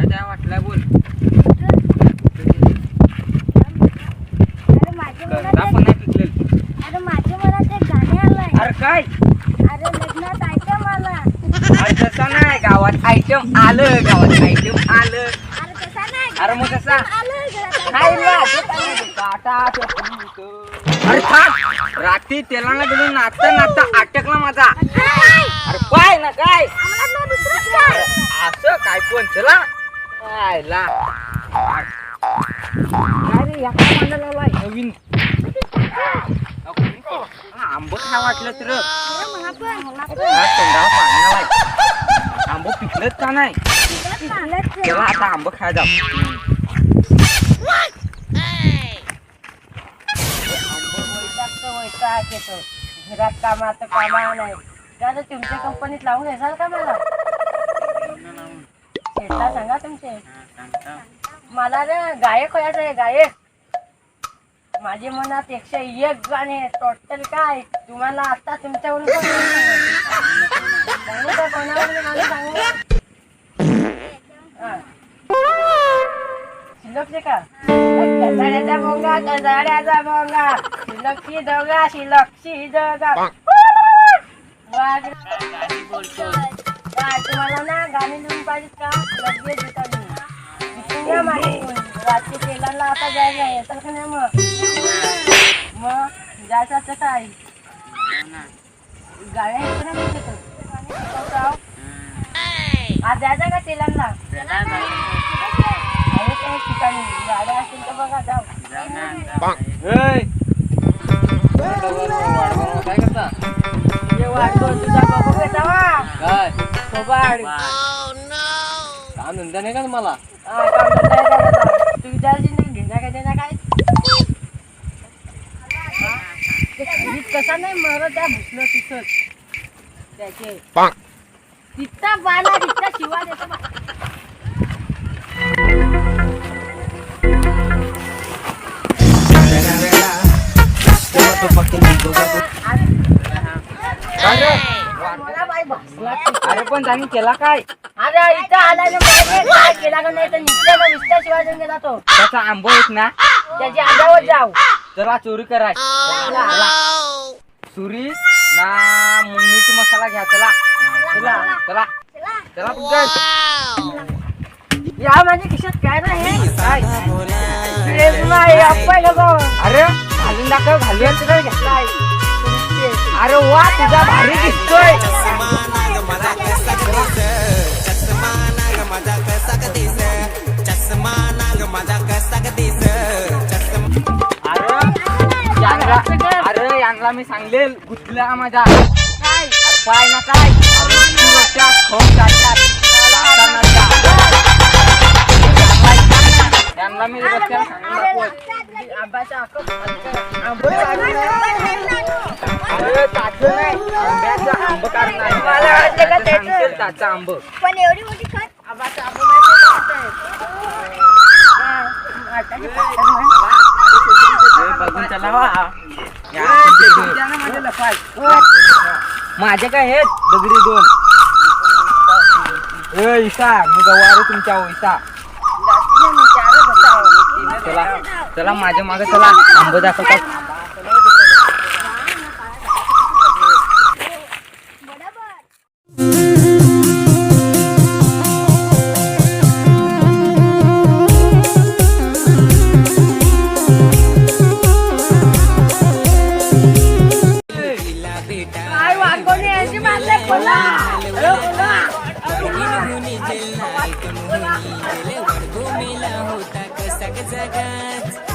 काय वाटलं बोल नाही पिकलेलं अरे गाणे आलंय अरे काय अरे लग्नात तसं नाही गावात आयटम आलं गावात आयटम आलं अरे तसा नाही अरे मग कसा? आलं घरात काय item. ला? काटा अरे थांब रात्री तेलाला गेलो नाचता नाचता अटकला माझा काय? अरे काय ना काय आम्हाला ना दुसरंच काय? असं काय पण चला काय ला काय रे या काय मांडायला लावलाय? नवीन. आंबट काय वाटलं तर. तोंडावर पाणी आलाय आंब पिकलत का नाही. तेव्हा आता आंब खाय घरात कामात कामा नाही. त्याला तुमच्या कंपनीत लावून घ्याल का मला? सांगा तुमचे. मला ना गायक व्हायचं आहे गायक. माझ्या मनात एकशे एक गाणे टोटल काय? तुम्हाला आता तुमच्यावरून कोण सांगू? का कोणावरून मला सांगू. शिल्लकचे का? कसाड्याचा भोंगा कसाड्याचा दोघा शिल्लकची दोघा वाघ काय तुम्हाला ना गाणी लिहून पाहिजेत का लगेच मी रात्री तेलाला आता जायचं आहे. येतात का नाही मग? मग जायचं असतं काय? गाड्या आहेत ना तुमच्या इथं? आज जायचं का तेलांना? ठिकाणी? गाड्या असतील तर बघा जाऊ. काय करता? वाटतो तुझा बघू काय? सोबाड काम धंदा नाही का तुम्हाला? तू विचारशील नाही घेण्या काय देण्या काय? हा? कसा नाही मरत त्या भुसलं तिथंच. त्याचे. तिथं बाला तिथं शिवा देतो. अरे पण त्यांनी केला काय? अरे इथं आला ना मागे काय केला का नाही तर निघता विस्ता शिवाय देऊन गेला तो. त्याचा आंबो आहेत ना त्याची अंगावर जाऊ. चला चोरी कराय. चला. सुरी ना मीठ मसाला घ्या चला. चला चला. चला पुढे या माझ्या खिशात काय नाही हे अरे घालून दाखव घालून. तुला घेतलाय. अरे वा तुझा भारी दिसतोय. यांना मी सांगलेल गुतला माझा काय पाय ना काय अरे तू रोजच्या खाऊन टाकतात. जाताना जा. यांना मी सांगितलं आंबे आंब कारण आहे. मला वाटलं का त्याचं? सांगतील त्याचं आंब पण एवढी मोठी खत आंबाचा आंबे माहिती बघून चला माझे काय आहेत. दगडी दोन. ए इसा मी गवारे तुमच्या हो इसा चला चला माझ्या मागे चला. आंब दाखवतात. अरे बोला तिला उठवताना वडगो मग उभा त्याने माझे